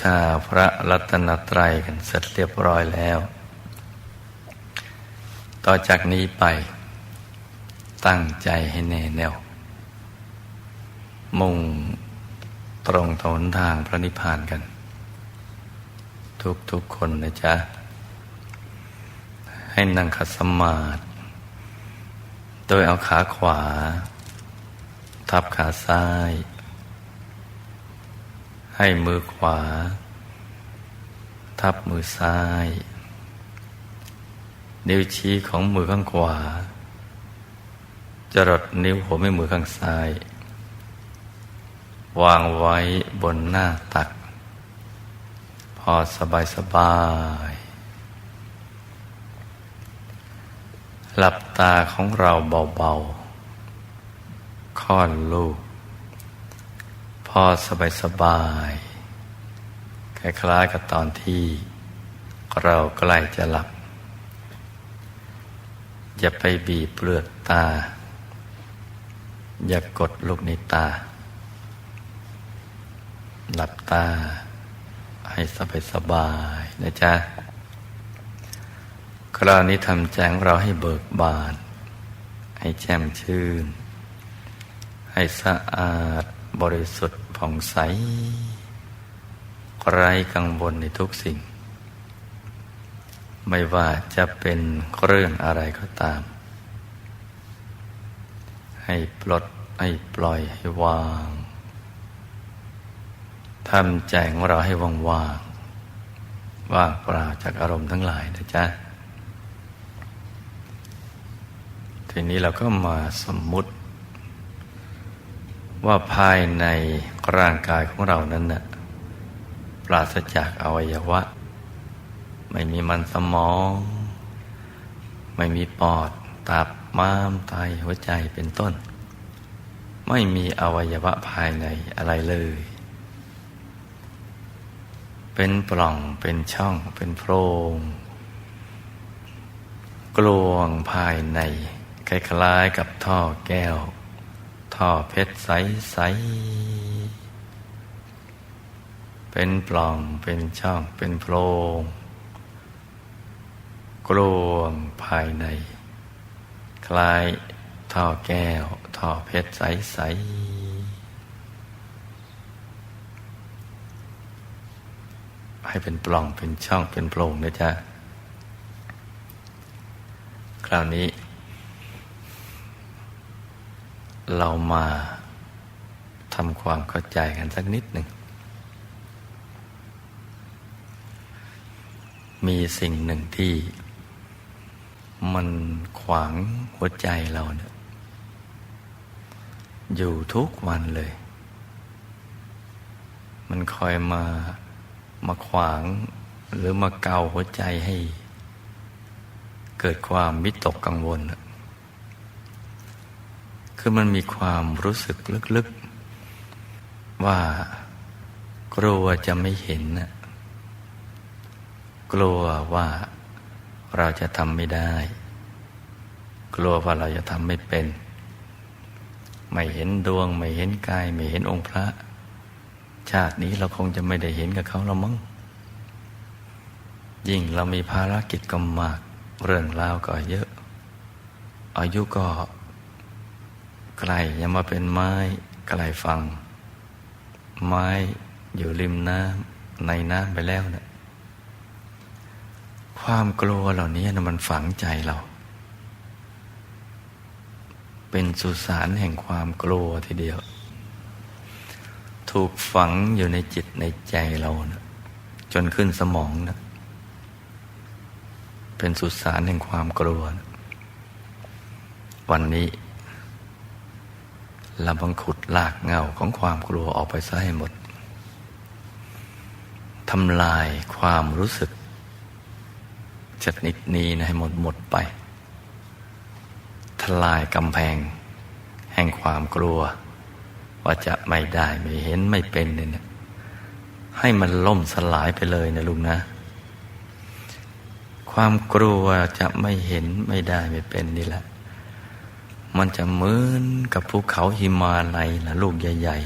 ชาพระรัตนตรัยกันเสร็จเรียบร้อยแล้ว ต่อจากนี้ไป ตั้งใจให้แน่แน่ว มุ่งตรงถนทางพระนิพพานกัน ทุกทุกคนนะจ๊ะ ให้นั่งขัดสมาธิโดยเอาขาขวา ทับขาซ้าย ให้มือขวา ทับมือซ้าย นิ้วชี้ของมือข้างขวา จรดนิ้วหัวแม่มือข้างซ้าย วางไว้บนหน้าตัก พอสบายสบาย หลับตาของเราเบา ๆ ค่อนลูก อสบายสบายคล้ายๆกับตอนที่เราใกล้จะหลับ อย่าไปบีบเปลือกตา อย่ากดลูกในตา หลับตา ให้สบายสบายนะจ๊ะ คราวนี้ทำแจงเราให้เบิกบาน ให้แจ่มชื่น ให้สะอาดบริสุทธิ์ ผ่องใส ไร้กังวลในทุกสิ่ง ไม่ว่าจะเป็นเรื่องอะไรก็ตาม ให้ปลด ให้ปล่อย ให้วางทำใจของเราให้ว่างว่างว่างเปล่าจากอารมณ์ทั้งหลายนะจ๊ะ ทีนี้เราก็มาสมมุติ ว่าภายในร่างกายของเรานั้นนะ่ะปราศจากอวัยวะ ไม่มีมันสมอง ไม่มีปอด ตับม้ามไตหัวใจเป็นต้น ไม่มีอวัยวะภายในอะไรเลย เป็นปล่องเป็นช่องเป็นโพรง กลวงภายในคล้ายๆกับท่อแก้ว ท่อเพชรใส ๆ เป็นปล่องเป็นช่องเป็นโพรงกลวงภายใน คล้ายท่อแก้ว ท่อเพชรใส ๆ ให้เป็นปล่องเป็นช่องเป็นโพรงนะจ๊ะ คราวนี้ เรามาทำความเข้าใจกันสักนิดหนึ่ง มีสิ่งหนึ่งที่ มันขวางหัวใจเราเนี่ยอยู่ทุกวันเลย มันคอยมา มาขวาง หรือมาเกาหัวใจให้ เกิดความวิตกกังวล คือมันมีความรู้สึกลึกๆ ว่ากลัวจะไม่เห็นนะกลัวว่าเราจะทำไม่ได้ กลัวว่าเราจะทำไม่เป็น ไม่เห็นดวง ไม่เห็นกาย ไม่เห็นองค์พระ ชาตินี้เราคงจะไม่ได้เห็นกับเขาเรามั้งยิ่งเรามีภารกิจก็มาก เรื่องราวก็เยอะ อายุก็ ไกลยังมาเป็นไม้ไกลฟัง ไม้อยู่ริมน้ำในน้ำไปแล้วเนะี่ยความกลัวเหล่านี้นะมันฝังใจเรา เป็นสุสานแห่งความกลัวทีเดียว ถูกฝังอยู่ในจิตในใจเรานะจนขึ้นสมองนะเป็นสุสานแห่งความกลัวนะวันนี้ เราบังขุดลากเงาของความกลัวออกไปซะให้หมดทำลายความรู้สึกชนิดนี้นะให้หมดหมดไป ทลายกำแพง แห่งความกลัว ว่าจะไม่ได้ไม่เห็นไม่เป็นเนี่ยให้มันล่มสลายไปเลยนะลุงนะ ความกลัวจะไม่เห็นไม่ได้ไม่เป็นนี่แหละ มันจะเหมือนกับภูเขาหิมาลัยนะลูกใหญ่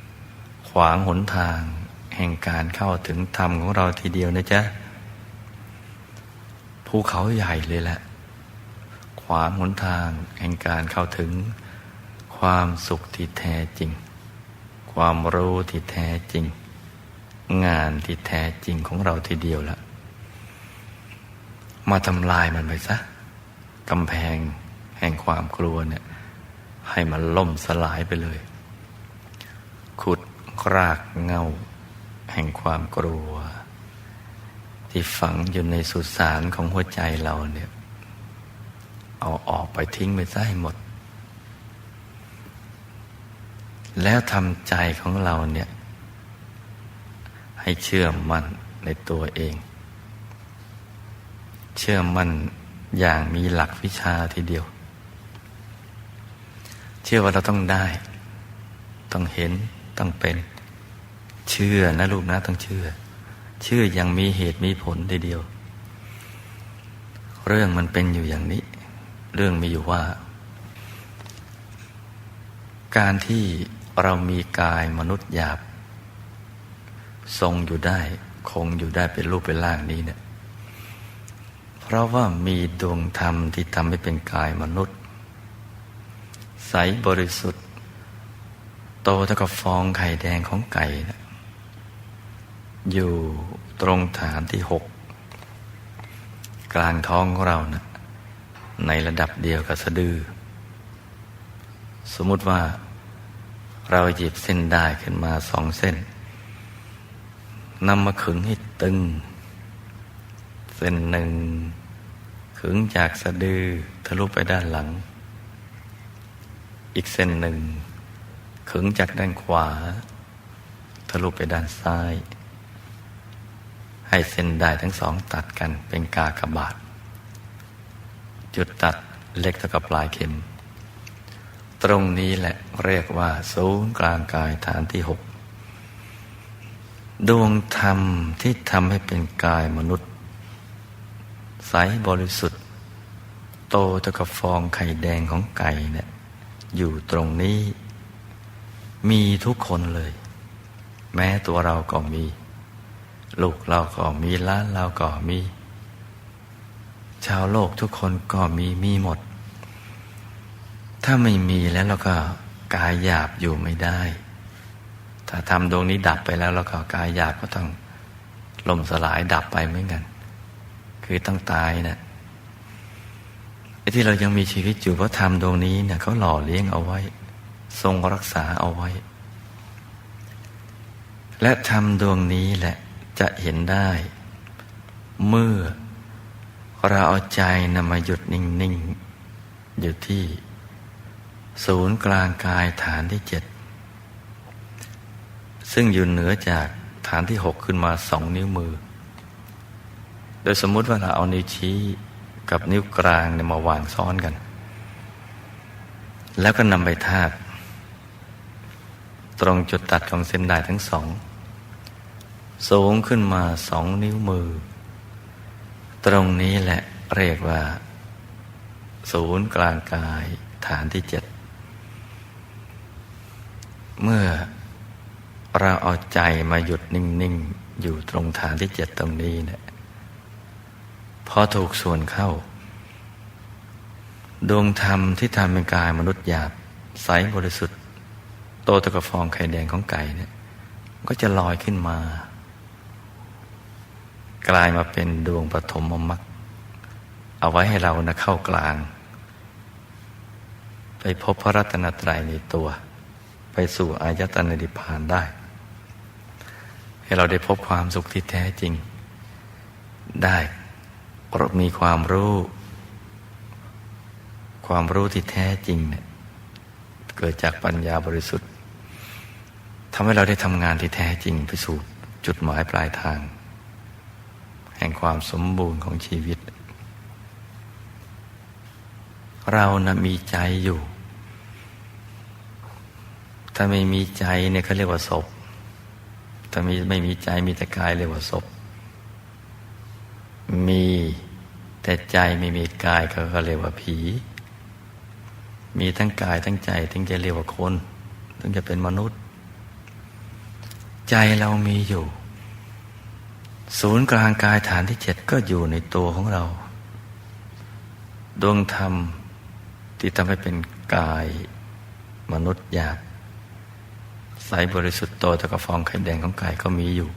ๆ ขวางหนทางแห่งการเข้าถึงธรรมของเราทีเดียวนะจ๊ะภูเขาใหญ่เลยแหละ ขวางหนทางแห่งการเข้าถึง ความสุขที่แท้จริง ความรู้ที่แท้จริง งานที่แท้จริงของเราทีเดียวละมาทำลายมันไปซะกำแพง แห่งความกลัวเนี่ย ให้มันล่มสลายไปเลย ขุดรากเงา แห่งความกลัว ที่ฝังอยู่ในสุสานของหัวใจเราเนี่ย เอาออกไปทิ้งไปซะให้หมด แล้วทำใจของเราเนี่ย ให้เชื่อมั่นในตัวเอง เชื่อมั่นอย่างมีหลักวิชาทีเดียว เชื่อว่าเราต้องได้ ต้องเห็นต้องเป็น เชื่อนะลูกนะต้องเชื่อ เชื่ออย่างมีเหตุมีผลเดียว เรื่องมันเป็นอยู่อย่างนี้ เรื่องมีอยู่ว่า การที่เรามีกายมนุษย์หยาบ ทรงอยู่ได้ คงอยู่ได้เป็นรูปเป็นร่างนี้เนี่ยเพราะว่ามีดวงธรรมที่ทำให้เป็นกายมนุษย์ ใสบริสุทธิ์ โตเท่ากับฟองไข่แดงของไก่นะอยู่ตรงฐานที่หกกลางท้องของเรานะในระดับเดียวกับสะดือ สมมุติว่าเราหยิบเส้นได้ขึ้นมาสองเส้นนำมาขึงให้ตึง เส้นหนึ่ง ขึงจากสะดือทะลุไปด้านหลัง อีกเส้นหนึ่ง ขึงจากด้านขวา ทะลุไปด้านซ้าย ให้เส้นได้ทั้งสองตัดกันเป็นกากบาท จุดตัดเล็กเท่ากับปลายเข็ม ตรงนี้แหละเรียกว่า ศูนย์กลางกายฐานที่หกดวงธรรมที่ทำให้เป็นกายมนุษย์ ใสบริสุทธิ์ โตเท่ากับฟองไข่แดงของไก่เนี่ย อยู่ตรงนี้ มีทุกคนเลย แม้ตัวเราก็มี ลูกเราก็มีล้านเราก็มี ชาวโลกทุกคนก็มีมีหมด ถ้าไม่มีแล้วเราก็กายหยาบอยู่ไม่ได้ ถ้าทำดวงนี้ดับไปแล้วเราก็กายหยาบก็ต้องล่มสลายดับไปเหมือนกัน คือต้องตายนะไอ้ ที่เรายังมีชีวิตอยู่เพราะทำดวงนี้เนี่ยเขาหล่อเลี้ยงเอาไว้ ทรงรักษาเอาไว้ และทำดวงนี้แหละจะเห็นได้ เมื่อเราเอาใจนำมาหยุดนิ่ง ๆ อยู่ที่ ศูนย์กลางกายฐานที่เจ็ดซึ่งอยู่เหนือจากฐานที่หกขึ้นมาสองนิ้วมือ โดยสมมุติว่าเราเอานิ้วชี้ กับนิ้วกลางเนี่ยมาวางซ้อนกัน แล้วก็นำไปทาบ ตรงจุดตัดของเส้นได้ทั้งสอง สูงขึ้นมาสองนิ้วมือ ตรงนี้แหละเรียกว่า ศูนย์กลางกายฐานที่เจ็ด เมื่อเราเอาใจมาหยุดนิ่ง ๆ อยู่ตรงฐานที่เจ็ดตรงนี้เนี่ย พอถูกส่วนเข้า ดวงธรรมที่ทำเป็นกายมนุษย์หยาบ ใสบริสุทธิ์ โตตะกฟองไข่แดงของไก่เนี่ย ก็จะลอยขึ้นมา กลายมาเป็นดวงปฐมมรรคเอาไว้ให้เรานะเข้ากลาง ไปพบพระรัตนตรัยในตัว ไปสู่อายตนะนิพพานได้ ให้เราได้พบความสุขที่แท้จริงได้ มีความรู้ ความรู้ที่แท้จริงเนี่ยเกิดจากปัญญาบริสุทธิ์ทำให้เราได้ทำงานที่แท้จริงไปสู่จุดหมายปลายทาง แห่งความสมบูรณ์ของชีวิต เรานะมีใจอยู่ ถ้าไม่มีใจเนี่ยเขาเรียกว่าศพถ้ามีไม่มีใจมีแต่กายเรียกว่าศพมี แต่ใจไม่มีกายเขาก็เรียกว่าผี มีทั้งกายทั้งใจถึงจะเรียกว่าคนถึงจะเป็นมนุษย์ ใจเรามีอยู่ ศูนย์กลางกายฐานที่เจ็ดก็อยู่ในตัวของเรา ดวงธรรมที่ทำให้เป็นกายมนุษย์หยาบใสบริสุทธิ์โตตะกฟองไข่แดงของกายก็มีอยู่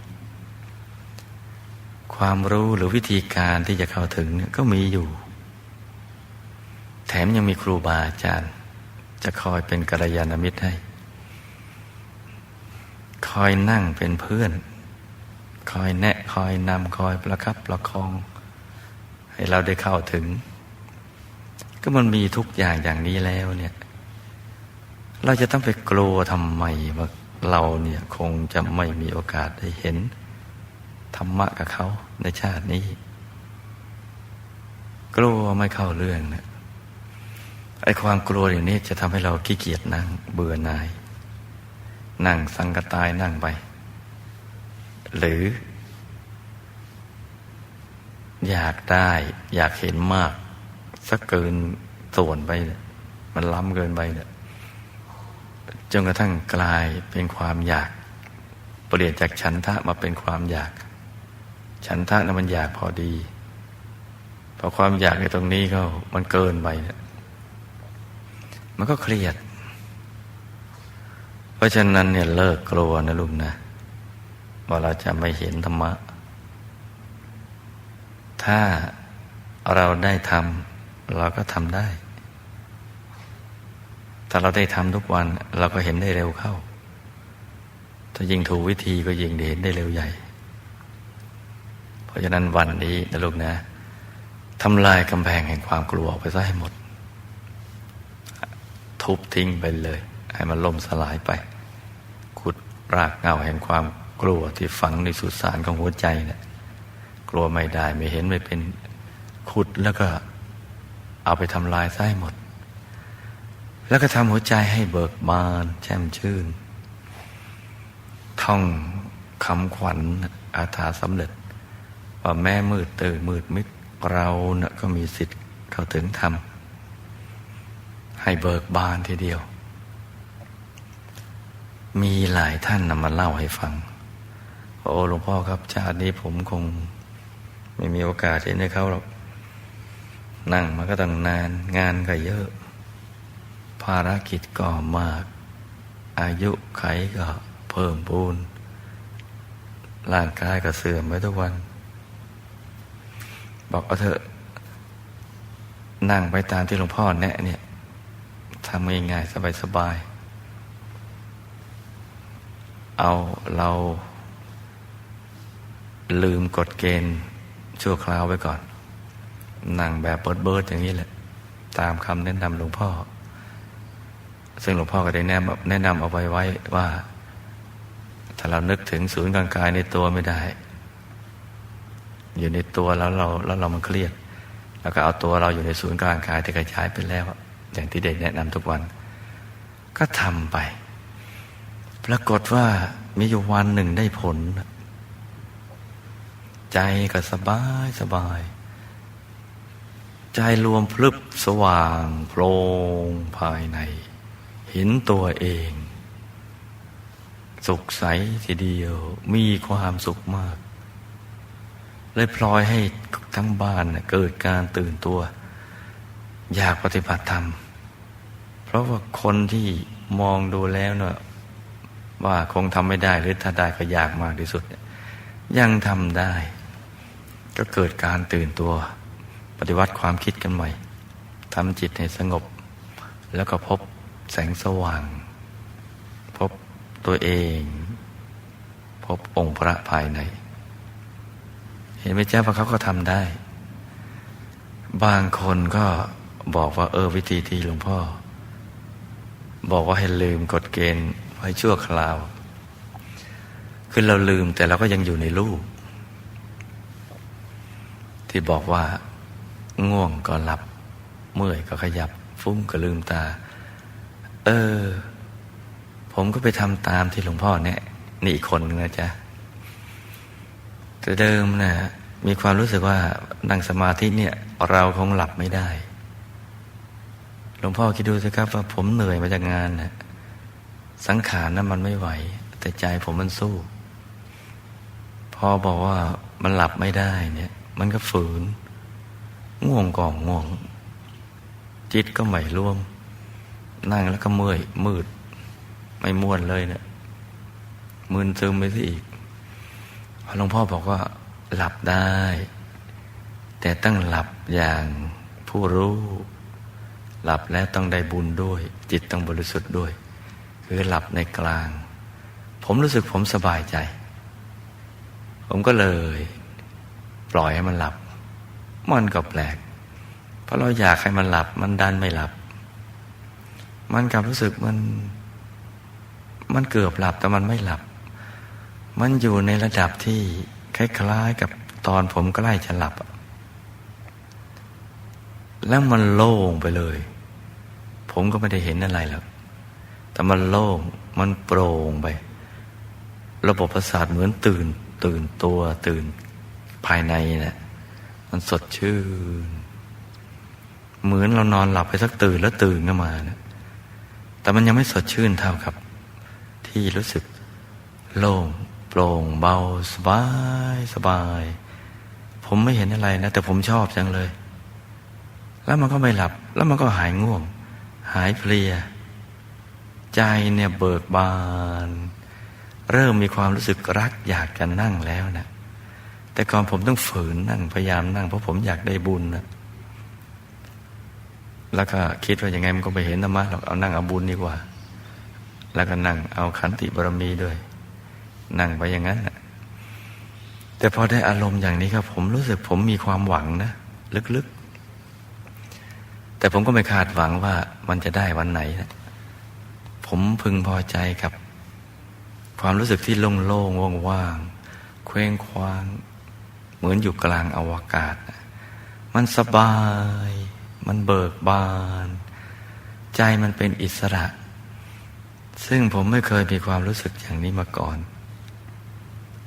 ความรู้หรือวิธีการที่จะเข้าถึงเนี่ยก็มีอยู่ แถมยังมีครูบาอาจารย์ จะคอยเป็นกัลยาณมิตรให้ คอยนั่งเป็นเพื่อน คอยแนะคอยนำคอยประคับประคอง ให้เราได้เข้าถึง ก็มันมีทุกอย่างอย่างนี้แล้วเนี่ย เราจะต้องไปกลัวทำไมว่าเราเนี่ยคงจะไม่มีโอกาสได้เห็น ธรรมะกับเขาในชาตินี้ กลัวไม่เข้าเรื่องเนี่ยไอ้ความกลัวอย่างนี้จะทำให้เราขี้เกียจนั่งเบื่อหน่าย นั่งสังกตายนั่งไป หรือ อยากได้ อยากเห็นมากสักเกินส่วนไปเนี่ยมันล้ำเกินไปเนี่ยจนกระทั่งกลายเป็นความอยาก เปลี่ยนจากฉันทะมาเป็นความอยาก ฉันทะนั้นมันอยากพอดี พอความอยากในตรงนี้ก็มันเกินไปเนี่ยมันก็เครียด เพราะฉะนั้นเนี่ยเลิกกลัวนะลุงนะว่าเราจะไม่เห็นธรรมะ ถ้าเราได้ทำเราก็ทำได้ ถ้าเราได้ทำทุกวัน เราก็เห็นได้เร็วเข้า ถ้ายิ่งถูกวิธีก็ยิ่งเห็นได้เร็วใหญ่ ราะฉะนั้นวันนี้นะลูกนะทำลายกำแพงแห่งความกลัวออกไปซะให้หมด ทุบทิ้งไปเลย ให้มันล่มสลายไป ขุดรากเงาแห่งความกลัวที่ฝังในสุสานของหัวใจเนะี่ยกลัวไม่ได้ไม่เห็นไม่เป็นขุดแล้วก็เอาไปทำลายซะให้หมด แล้วก็ทำหัวใจให้เบิกบานแช่มชื่น ท่องคำขวัญอาถาสำเร็จ ว่าแม่มืดตื่นมืดมิดเราเนะก็มีสิทธิ์เข้าถึงธรรม ให้เบิกบานทีเดียว มีหลายท่านนำมาเล่าให้ฟัง โอ้หลวงพ่อครับ ชาตินี้ผมคง ไม่มีโอกาสเห็นเขาหรอกนั่งมาก็ตั้งนานงานก็เยอะ ภารกิจก็มาก อายุไขก็เพิ่มพูนร่างกายก็เสื่อมไปทุกวัน บอกเอาเถอะ นั่งไปตามที่หลวงพ่อแนะเนี่ยทำง่ายๆสบายๆเอาเราลืมกฎเกณฑ์ชั่วคราวไว้ก่อน นั่งแบบเบิดเบิดอย่างนี้แหละ ตามคำแนะนำหลวงพ่อ ซึ่งหลวงพ่อก็ได้แนะนำแนะนำเอาไว้ไว้ว่า ถ้าเรานึกถึงศูนย์กลางกายในตัวไม่ได้ อยู่ในตัวแล้วเราแล้วเรามันเครียด แล้วก็เอาตัวเราอยู่ในศูนย์กลางกายที่กระจายไปแล้ว อย่างที่เด็กแนะนำทุกวัน ก็ทำไป ปรากฏว่ามีอยู่วันหนึ่งได้ผล ใจก็สบายสบาย ใจรวมพลึบสว่างโพลงภายใน เห็นตัวเอง สุขใสทีเดียวมีความสุขมาก เลยพลอยให้ทั้งบ้านเกิดการตื่นตัว อยากปฏิบัติธรรม เพราะว่าคนที่มองดูแล้วเนะว่าคงทำไม่ได้หรือถ้าได้ก็ยากมากที่สุด ยังทำได้ ก็เกิดการตื่นตัว ปฏิวัติความคิดกันใหม่ทำจิตให้สงบ แล้วก็พบแสงสว่าง พบตัวเอง พบองค์พระภายใน เห็นไหมเจ้าว่าเขาก็ทำได้ บางคนก็บอกว่า เออวิธีที่หลวงพ่อ บอกว่าให้ลืมกฎเกณฑ์ไว้ชั่วคราว คือเราลืมแต่เราก็ยังอยู่ในรูปที่บอกว่า ง่วงก็หลับ เมื่อยก็ขยับ ฟุ้งก็ลืมตา เออ ผมก็ไปทำตามที่หลวงพ่อเนี่ยนี่อีกคนนึงนะจ๊ะ แต่เดิมนะ่ะมีความรู้สึกว่านั่งสมาธิเนี่ย เราคงหลับไม่ได้ หลวงพ่อคิดดูสิครับว่าผมเหนื่อยมาจากงานนะสังขารนั้นมันไม่ไหว แต่ใจผมมันสู้ พอบอกว่ามันหลับไม่ได้เนี่ย มันก็ฝืน ง่วงก่องง่วง จิตก็ไม่ร่วม นั่งแล้วก็เมื่อยมืด ไม่ม่วนเลยเนี่ยมึนซึมไปซะอีก หลวงพ่อบอกว่า หลับได้ แต่ต้องหลับอย่างผู้รู้ หลับแล้วต้องได้บุญด้วย จิตต้องบริสุทธิ์ด้วย คือหลับในกลาง ผมรู้สึกผมสบายใจ ผมก็เลย ปล่อยให้มันหลับ มันก็แปลก เพราะเราอยากให้มันหลับ มันดันไม่หลับ มันกลับรู้สึกมัน มันเกือบหลับแต่มันไม่หลับ มันอยู่ในระดับที่คล้ายๆกับตอนผมใกล้จะหลับ แล้วมันโล่งไปเลย ผมก็ไม่ได้เห็นอะไรหรอกแต่มันโล่งมันโปร่งไป ระบบประสาทเหมือนตื่น ตื่นตัวตื่นภายในนะ่ะมันสดชื่น เหมือนเรานอนหลับไปสักตื่นแล้วตื่นขึ้นมานะแต่มันยังไม่สดชื่นเท่ากับ ที่รู้สึกโล่ง โปร่งเบาสบายสบาย ผมไม่เห็นอะไรนะ แต่ผมชอบจังเลย แล้วมันก็ไม่หลับ แล้วมันก็หายง่วง หายเพลีย ใจเนี่ยเบิกบาน เริ่มมีความรู้สึกรักอยากจะนั่งแล้วนะแต่ก่อนผมต้องฝืนนั่งพยายามนั่งเพราะผมอยากได้บุญนะแล้วก็คิดว่าอย่างไงมันก็ไม่เห็นธรรมะหรอกเอานั่งเอาบุญดีกว่า แล้วก็นั่งเอาขันติบารมีด้วย นั่งไปอย่างนั้นนะแต่พอได้อารมณ์อย่างนี้ครับ ผมรู้สึกผมมีความหวังนะลึกๆ แต่ผมก็ไม่คาดหวังว่ามันจะได้วันไหนนะผมพึงพอใจกับ ความรู้สึกที่โล่งๆว่างๆเคว้งคว้าง เหมือนอยู่กลางอวกาศ มันสบาย มันเบิกบาน ใจมันเป็นอิสระ ซึ่งผมไม่เคยมีความรู้สึกอย่างนี้มาก่อน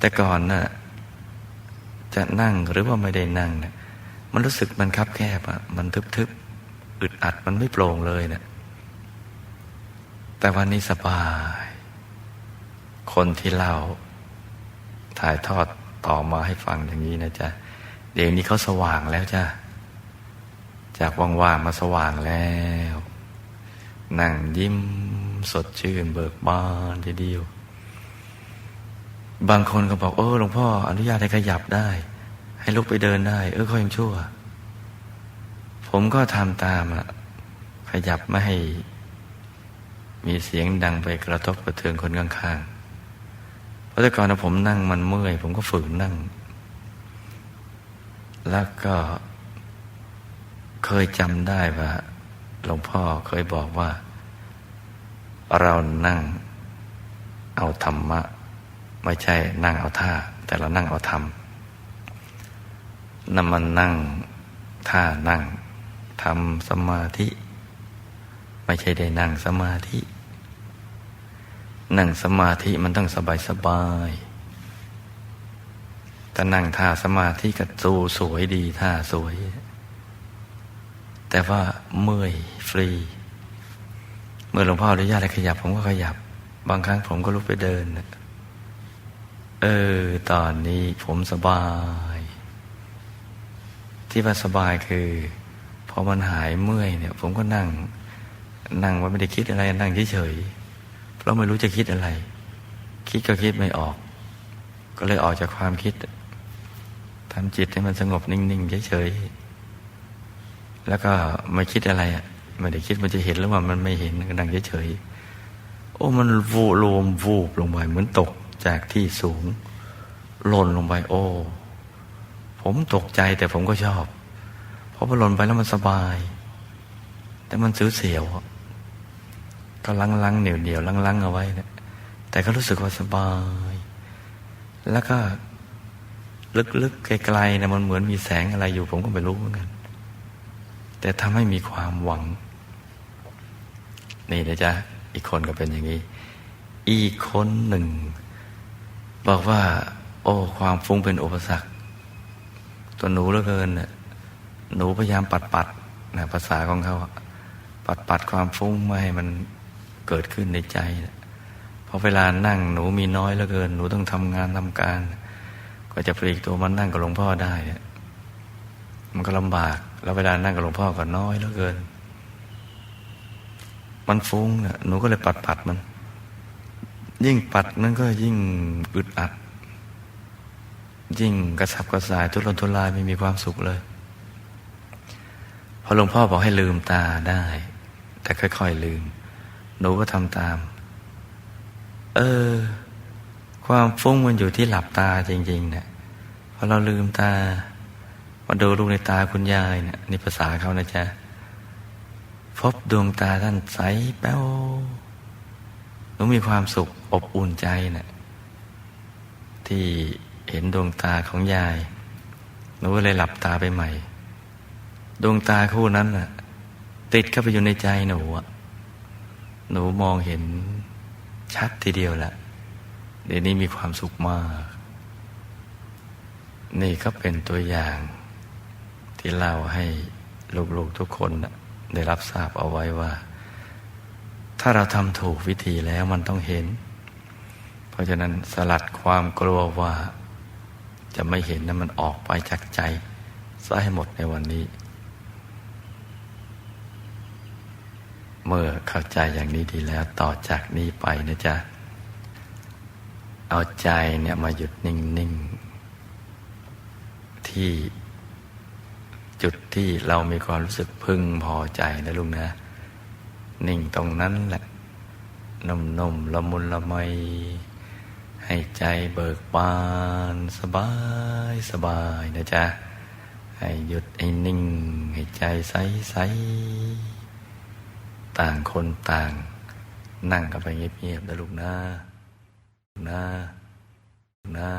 แต่ก่อนน่ะจะนั่งหรือว่าไม่ได้นั่งเนี่ยมันรู้สึกมันคับแคบอะมันทึบๆอึดอัดมันไม่โปร่งเลยเนะี่ยแต่วันนี้สบาย คนที่เล่า ถ่ายทอดต่อมาให้ฟังอย่างนี้นะจ๊ะเดี๋ยวนี้เขาสว่างแล้วจ้ะจากว่างๆมาสว่างแล้ว นั่งยิ้มสดชื่นเบิกบานทีเดียว บางคนก็บอก เออหลวงพ่ออนุญาตให้ขยับได้ ให้ลุกไปเดินได้ เออเขายังชั่ว ผมก็ทำตามอะขยับไม่ให้ มีเสียงดังไปกระทบกระเทือนคนข้างๆเพราะแต่ก่อนนะผมนั่งมันเมื่อย ผมก็ฝืนนั่ง แล้วก็เคยจำได้ว่าหลวงพ่อเคยบอกว่า เรานั่งเอาธรรมะ ไม่ใช่นั่งเอาท่า แต่เรานั่งเอาธรรมนั่นมันนั่งท่านั่งทำสมาธิ ไม่ใช่ได้นั่งสมาธิ นั่งสมาธิมันต้องสบายสบายแต่นั่งท่าสมาธิก็สูสวยดีท่าสวย แต่ว่าเมื่อยฟรี เมื่อหลวงพ่ออนุญาตให้ขยับ ผมก็ขยับ บางครั้งผมก็ลุกไปเดิน เออ ตอนนี้ผมสบาย ที่ว่าสบายคือพอมันหายเมื่อยเนี่ย ผมก็นั่ง นั่งว่าไม่ได้คิดอะไรนั่งเฉยๆเพราะไม่รู้จะคิดอะไร คิดก็คิดไม่ออก ก็เลยออกจากความคิดทำจิตให้มันสงบนิ่งๆเฉยๆแล้วก็ไม่คิดอะไรอะไม่ได้คิดมันจะเห็นหรือว่ามันไม่เห็นก็นั่งเฉยๆโอ้มันวูรวมวูบลงไปเหมือนตก จากที่สูงหล่นลงไปโอ้ ผมตกใจแต่ผมก็ชอบ เพราะพอหล่นไปแล้วมันสบาย แต่มันซื้อเสียวก็ลังลังเหนียวเหนียวลังลังเอาไว้นะแต่ก็รู้สึกว่าสบาย แล้วก็ลึกๆไกลๆนะมันเหมือนมีแสงอะไรอยู่ ผมก็ไม่รู้เหมือนกัน แต่ทำให้มีความหวัง นี่นะจ๊ะ อีกคนก็เป็นอย่างนี้ อีกคนหนึ่ง บอกว่า โอ้ความฟุ้งเป็นอุปสรรค ตัวหนูเหลือเกินน่ะหนูพยายามปัดปัดนะภาษาของเขาปัดปัดความฟุ้งไม่ให้มันเกิดขึ้นในใจนะพอเวลานั่งหนูมีน้อยเหลือเกิน หนูต้องทำงานทำการ ก็จะปลีกตัวมันนั่งกับหลวงพ่อได้ มันก็ลำบาก แล้วเวลานั่งกับหลวงพ่อก็น้อยเหลือเกิน มันฟุ้งนี่ยหนูก็เลยปัดปัดมัน ยิ่งปัดนั่นก็ยิ่งอึดอัด ยิ่งกระสับกระส่ายทุรนทุรายไม่มีความสุขเลย พอหลวงพ่อบอกให้ลืมตาได้ แต่ค่อยๆลืม หนูก็ทำตาม เออ ความฟุ้งมันอยู่ที่หลับตาจริงๆเนี่ยพอเราลืมตามาดูลูกในตาคุณยายเนี่ยนี่ภาษาเขานะจ๊ะพบดวงตาท่านใสแป้ว นูมีความสุขอบอุ่นใจนะ่ะที่เห็นดวงตาของยายหนูเลยหลับตาไปใหม่ ดวงตาคู่นั้นน่ะ ติดเข้าไปอยู่ในใจหนูอะหนูมองเห็นชัดทีเดียวแหละเดี๋ยวนี้มีความสุขมาก นี่ก็เป็นตัวอย่าง ที่เล่าให้ลูกๆทุกคนนะได้รับทราบเอาไว้ว่า ถ้าเราทำถูกวิธีแล้วมันต้องเห็น เพราะฉะนั้นสลัดความกลัวว่า จะไม่เห็นนั้นมันออกไปจากใจซะให้หมดในวันนี้ เมื่อเข้าใจอย่างนี้ดีแล้วต่อจากนี้ไปนะจ๊ะ เอาใจเนี่ยมาหยุดนิ่ง ๆ ที่จุดที่เรามีความรู้สึกพึงพอใจนะลุงนะ นิ่งตรงนั้นแหละนุ่มๆละมุนละไม ให้ใจเบิกบานสบายสบายนะจ๊ะ ให้หยุดให้นิ่ง ให้ใจใสใสต่างคนต่าง นั่งกันไปเงียบๆนะลูกนะนะนะ